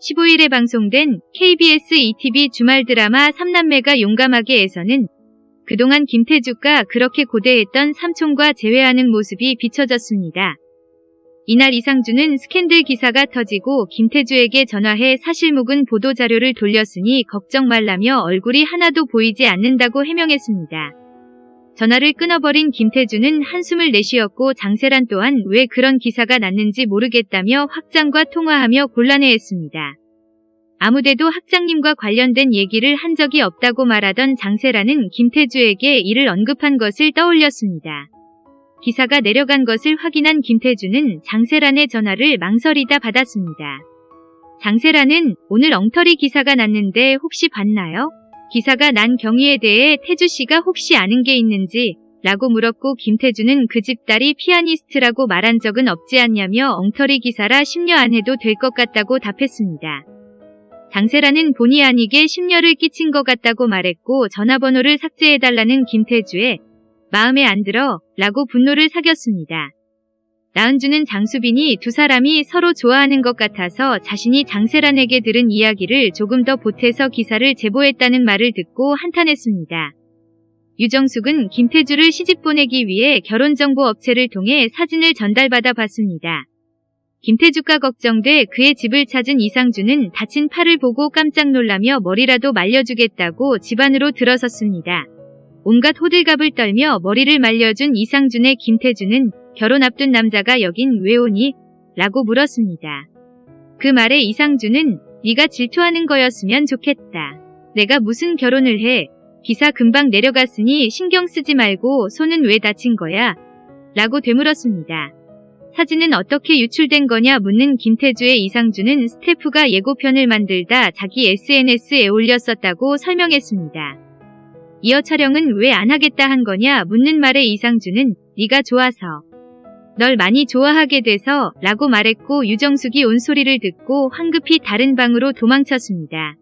15일에 방송된 KBS ETV 주말 드라마 삼남매가 용감하게에서는 그동안 김태주가 그렇게 고대했던 삼촌과 재회하는 모습이 비춰졌습니다. 이날 이상주는 스캔들 기사가 터지고 김태주에게 전화해 사실 묵은 보도자료를 돌렸으니 걱정 말라며 얼굴이 하나도 보이지 않는다고 해명했습니다. 전화를 끊어버린 김태주는 한숨을 내쉬었고 장세란 또한 왜 그런 기사가 났는지 모르겠다며 학장과 통화하며 곤란해했습니다. 아무데도 학장님과 관련된 얘기를 한 적이 없다고 말하던 장세라는 김태주에게 이를 언급한 것을 떠올렸습니다. 기사가 내려간 것을 확인한 김태주는 장세란의 전화를 망설이다 받았습니다. 장세란은 오늘 엉터리 기사가 났는데 혹시 봤나요? 기사가 난 경위에 대해 태주 씨가 혹시 아는 게 있는지 라고 물었고 김태주는 그 집 딸이 피아니스트라고 말한 적은 없지 않냐며 엉터리 기사라 심려 안 해도 될 것 같다고 답했습니다. 장세라는 본의 아니게 심려를 끼친 것 같다고 말했고 전화번호를 삭제해달라는 김태주의 마음에 안 들어 라고 분노를 사겼습니다. 나은주는 장수빈이 두 사람이 서로 좋아하는 것 같아서 자신이 장세란에게 들은 이야기를 조금 더 보태서 기사를 제보했다는 말을 듣고 한탄했습니다. 유정숙은 김태주를 시집 보내기 위해 결혼정보 업체를 통해 사진을 전달받아 봤습니다. 김태주가 걱정돼 그의 집을 찾은 이상주는 다친 팔을 보고 깜짝 놀라며 머리라도 말려주겠다고 집 안으로 들어섰습니다. 온갖 호들갑을 떨며 머리를 말려준 이상준의 김태주는 결혼 앞둔 남자가 여긴 왜 오니? 라고 물었습니다. 그 말에 이상준은 네가 질투하는 거였으면 좋겠다. 내가 무슨 결혼을 해? 기사 금방 내려갔으니 신경 쓰지 말고 손은 왜 다친 거야? 라고 되물었습니다. 사진은 어떻게 유출된 거냐 묻는 김태주의 이상준은 스태프가 예고편을 만들다 자기 SNS에 올렸었다고 설명했습니다. 이어 촬영은 왜 안 하겠다 한 거냐 묻는 말에 이상준은 네가 좋아서 널 많이 좋아하게 돼서 라고 말했고 유정숙이 온 소리를 듣고 황급히 다른 방으로 도망쳤습니다.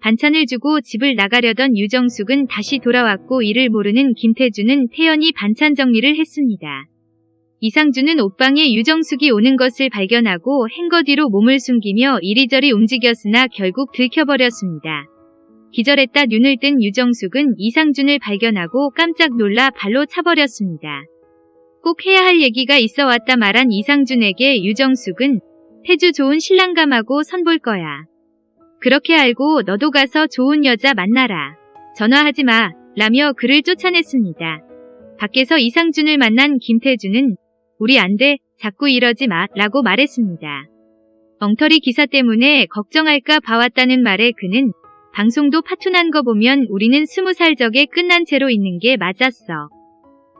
반찬을 주고 집을 나가려던 유정숙은 다시 돌아왔고 이를 모르는 김태주는 태연히 반찬 정리를 했습니다. 이상준은 옷방에 유정숙이 오는 것을 발견하고 행거 뒤로 몸을 숨기며 이리저리 움직였으나 결국 들켜버렸습니다. 기절했다 눈을 뜬 유정숙은 이상준을 발견하고 깜짝 놀라 발로 차버렸습니다. 꼭 해야 할 얘기가 있어 왔다 말한 이상준에게 유정숙은 태주 좋은 신랑감하고 선볼 거야. 그렇게 알고 너도 가서 좋은 여자 만나라. 전화하지 마. 라며 그를 쫓아냈습니다. 밖에서 이상준을 만난 김태주는 우리 안 돼. 자꾸 이러지 마. 라고 말했습니다. 엉터리 기사 때문에 걱정할까 봐왔다는 말에 그는 방송도 파투난 거 보면 우리는 스무 살 적에 끝난 채로 있는 게 맞았어.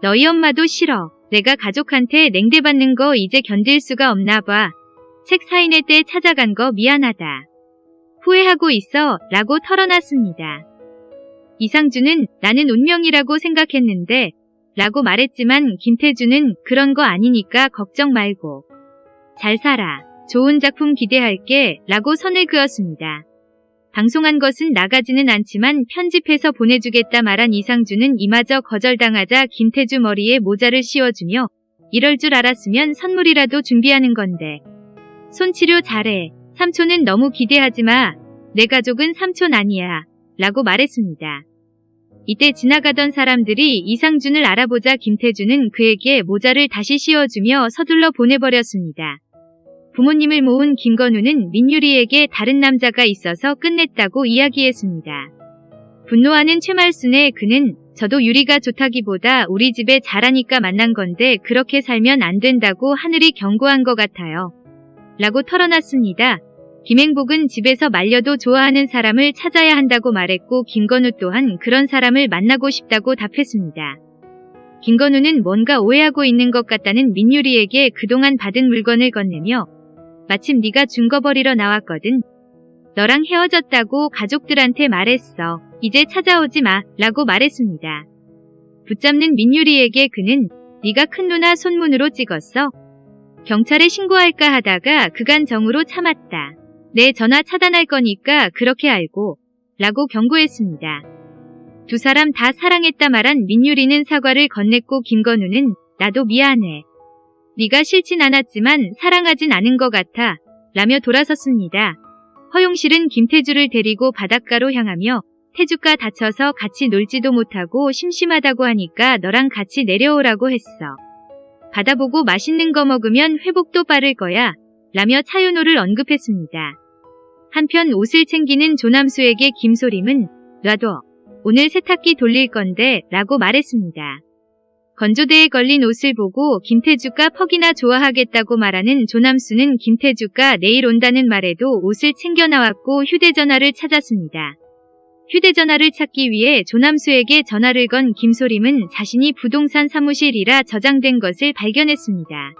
너희 엄마도 싫어. 내가 가족한테 냉대받는 거 이제 견딜 수가 없나 봐. 책 사인회 때 찾아간 거 미안하다. 후회하고 있어 라고 털어놨습니다. 이상주는 나는 운명이라고 생각했는데 라고 말했지만 김태주는 그런 거 아니니까 걱정 말고 잘 살아. 좋은 작품 기대할게 라고 선을 그었습니다. 방송한 것은 나가지는 않지만 편집해서 보내주겠다 말한 이상주는 이마저 거절당하자 김태주 머리에 모자를 씌워주며 이럴 줄 알았으면 선물이라도 준비하는 건데 손치료 잘해. 삼촌은 너무 기대하지 마. 내 가족은 삼촌 아니야. 라고 말했습니다. 이때 지나가던 사람들이 이상준을 알아보자 김태주는 그에게 모자를 다시 씌워주며 서둘러 보내버렸습니다. 부모님을 모은 김건우는 민유리에게 다른 남자가 있어서 끝냈다고 이야기했습니다. 분노하는 최말순에 그는 저도 유리가 좋다기보다 우리 집에 잘하니까 만난 건데 그렇게 살면 안 된다고 하늘이 경고한 것 같아요. 라고 털어놨습니다. 김행복은 집에서 말려도 좋아하는 사람을 찾아야 한다고 말했고 김건우 또한 그런 사람을 만나고 싶다고 답했습니다. 김건우는 뭔가 오해하고 있는 것 같다는 민유리에게 그동안 받은 물건을 건네며 마침 네가 준거 버리러 나왔거든. 너랑 헤어졌다고 가족들한테 말했어. 이제 찾아오지 마. 라고 말했습니다. 붙잡는 민유리에게 그는 네가 큰 누나 손문으로 찍었어. 경찰에 신고할까 하다가 그간 정으로 참았다. 내 전화 차단할 거니까 그렇게 알고 라고 경고했습니다. 두 사람 다 사랑했다 말한 민유리는 사과를 건넸고 김건우는 나도 미안해. 네가 싫진 않았지만 사랑하진 않은 것 같아 라며 돌아섰습니다. 허용실은 김태주를 데리고 바닷가로 향하며 태주가 다쳐서 같이 놀지도 못하고 심심하다고 하니까 너랑 같이 내려오라고 했어. 바다 보고 맛있는 거 먹으면 회복도 빠를 거야. 라며 차윤호를 언급했습니다. 한편 옷을 챙기는 조남수에게 김소림은 놔둬. 오늘 세탁기 돌릴 건데 라고 말했습니다. 건조대에 걸린 옷을 보고 김태주가 퍽이나 좋아하겠다고 말하는 조남수는 김태주가 내일 온다는 말에도 옷을 챙겨 나왔고 휴대전화를 찾았습니다. 휴대전화를 찾기 위해 조남수에게 전화를 건 김소림은 자신이 부동산 사무실이라 저장된 것을 발견했습니다.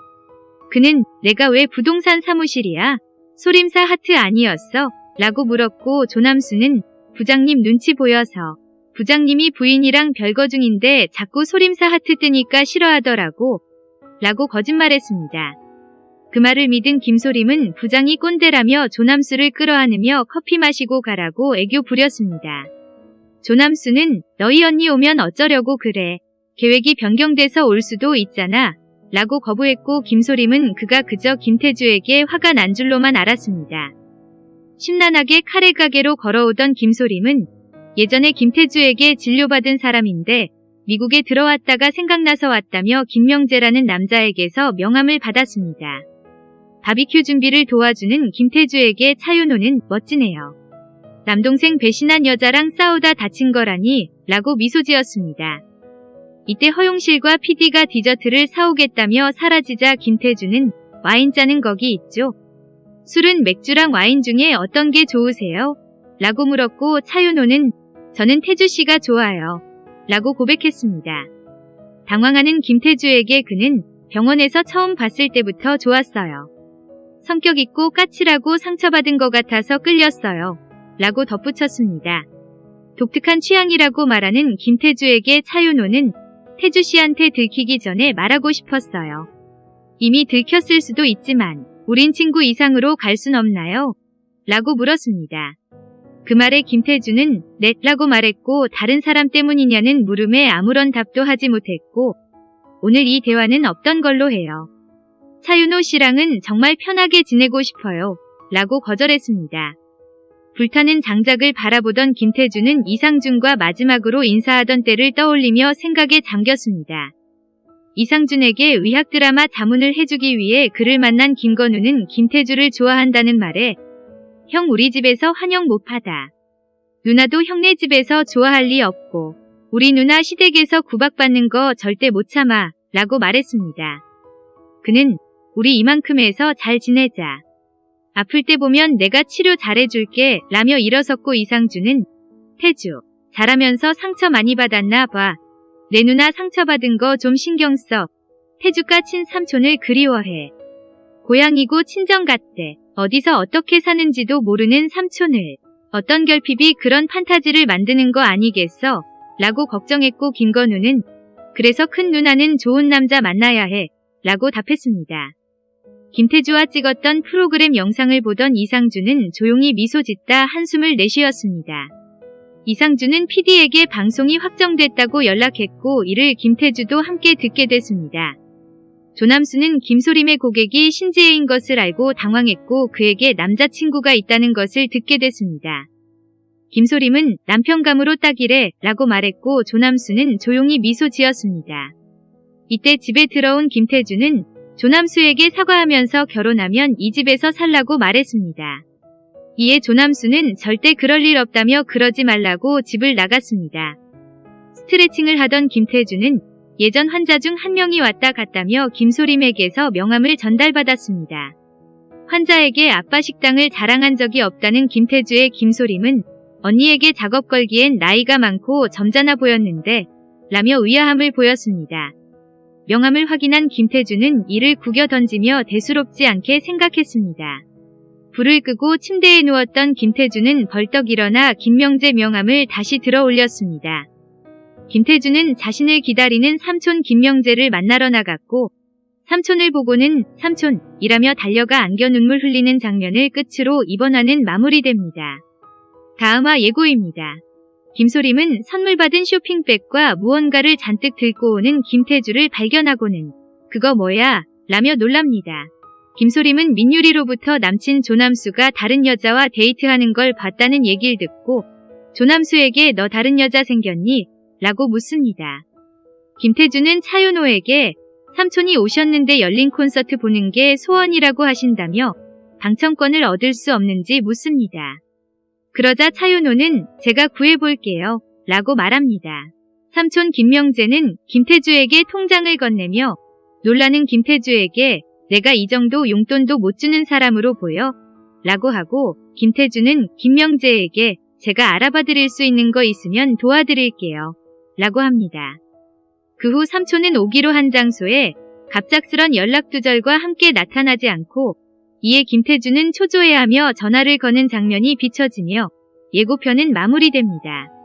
그는 내가 왜 부동산 사무실이야? 소림사 하트 아니었어? 라고 물었고 조남수는 부장님 눈치 보여서 부장님이 부인이랑 별거 중인데 자꾸 소림사 하트 뜨니까 싫어하더라고. 라고 거짓말했습니다. 그 말을 믿은 김소림은 부장이 꼰대라며 조남수를 끌어안으며 커피 마시고 가라고 애교 부렸습니다. 조남수는 너희 언니 오면 어쩌려고 그래. 계획이 변경돼서 올 수도 있잖아. 라고 거부했고 김소림은 그가 그저 김태주에게 화가 난 줄로만 알았습니다. 심란하게 카레 가게로 걸어오던 김소림은 예전에 김태주에게 진료받은 사람인데 미국에 들어왔다가 생각나서 왔다며 김명재라는 남자에게서 명함을 받았습니다. 바비큐 준비를 도와주는 김태주에게 차윤호는 멋지네요. 남동생 배신한 여자랑 싸우다 다친 거라니 라고 미소 지었습니다. 이때 허용실과 PD가 디저트를 사오겠다며 사라지자 김태주는 와인 짜는 거기 있죠. 술은 맥주랑 와인 중에 어떤 게 좋으세요? 라고 물었고 차윤호는 저는 태주 씨가 좋아요. 라고 고백했습니다. 당황하는 김태주에게 그는 병원에서 처음 봤을 때부터 좋았어요. 성격 있고 까칠하고 상처받은 것 같아서 끌렸어요. 라고 덧붙였습니다. 독특한 취향이라고 말하는 김태주에게 차윤호는 태주 씨한테 들키기 전에 말하고 싶었어요. 이미 들켰을 수도 있지만 우린 친구 이상으로 갈 순 없나요? 라고 물었습니다. 그 말에 김태주는 넷라고 말했고 다른 사람 때문이냐는 물음에 아무런 답도 하지 못했고 오늘 이 대화는 없던 걸로 해요. 차윤호 씨랑은 정말 편하게 지내고 싶어요. 라고 거절했습니다. 불타는 장작을 바라보던 김태주는 이상준과 마지막으로 인사하던 때를 떠올리며 생각에 잠겼습니다. 이상준에게 의학 드라마 자문을 해주기 위해 그를 만난 김건우는 김태주를 좋아한다는 말에 형 우리 집에서 환영 못 받아. 누나도 형네 집에서 좋아할 리 없고 우리 누나 시댁에서 구박받는 거 절대 못 참아 라고 말했습니다. 그는 우리 이만큼 해서 잘 지내자. 아플 때 보면 내가 치료 잘해줄게 라며 일어섰고 이상주는 태주 잘하면서 상처 많이 받았나 봐. 내 누나 상처받은 거 좀 신경 써. 태주가 친 삼촌을 그리워해. 고향이고 친정 같대. 어디서 어떻게 사는지도 모르는 삼촌을. 어떤 결핍이 그런 판타지를 만드는 거 아니겠어? 라고 걱정했고 김건우는 그래서 큰 누나는 좋은 남자 만나야 해. 라고 답했습니다. 김태주와 찍었던 프로그램 영상을 보던 이상주는 조용히 미소 짓다 한숨을 내쉬었습니다. 이상주는 PD에게 방송이 확정됐다고 연락했고 이를 김태주도 함께 듣게 됐습니다. 조남수는 김소림의 고객이 신지혜인 것을 알고 당황했고 그에게 남자친구가 있다는 것을 듣게 됐습니다. 김소림은 남편감으로 딱이래 라고 말했고 조남수는 조용히 미소 지었습니다. 이때 집에 들어온 김태주는 조남수에게 사과하면서 결혼하면 이 집에서 살라고 말했습니다. 이에 조남수는 절대 그럴 일 없다며 그러지 말라고 집을 나갔습니다. 스트레칭을 하던 김태주는 예전 환자 중 한 명이 왔다 갔다며 김소림에게서 명함을 전달받았습니다. 환자에게 아빠 식당을 자랑한 적이 없다는 김태주의 김소림은 언니에게 작업 걸기엔 나이가 많고 점잖아 보였는데 라며 의아함을 보였습니다. 명함을 확인한 김태주는 이를 구겨 던지며 대수롭지 않게 생각했습니다. 불을 끄고 침대에 누웠던 김태주는 벌떡 일어나 김명재 명함을 다시 들어 올렸습니다. 김태주는 자신을 기다리는 삼촌 김명재를 만나러 나갔고 삼촌을 보고는 삼촌 이라며 달려가 안겨 눈물 흘리는 장면을 끝으로 이번 화는 마무리됩니다. 다음화 예고입니다. 김소림은 선물 받은 쇼핑백과 무언가를 잔뜩 들고 오는 김태주를 발견하고는 그거 뭐야? 라며 놀랍니다. 김소림은 민유리로부터 남친 조남수가 다른 여자와 데이트하는 걸 봤다는 얘기를 듣고 조남수에게 너 다른 여자 생겼니? 라고 묻습니다. 김태주는 차윤호에게 삼촌이 오셨는데 열린 콘서트 보는 게 소원이라고 하신다며 당첨권을 얻을 수 없는지 묻습니다. 그러자 차윤호는 제가 구해볼게요. 라고 말합니다. 삼촌 김명재는 김태주에게 통장을 건네며 놀라는 김태주에게 내가 이 정도 용돈도 못 주는 사람으로 보여? 라고 하고 김태주는 김명재에게 제가 알아봐 드릴 수 있는 거 있으면 도와드릴게요. 라고 합니다. 그 후 삼촌은 오기로 한 장소에 갑작스런 연락두절과 함께 나타나지 않고 이에 김태주는 초조해하며 전화를 거는 장면이 비춰지며 예고편은 마무리됩니다.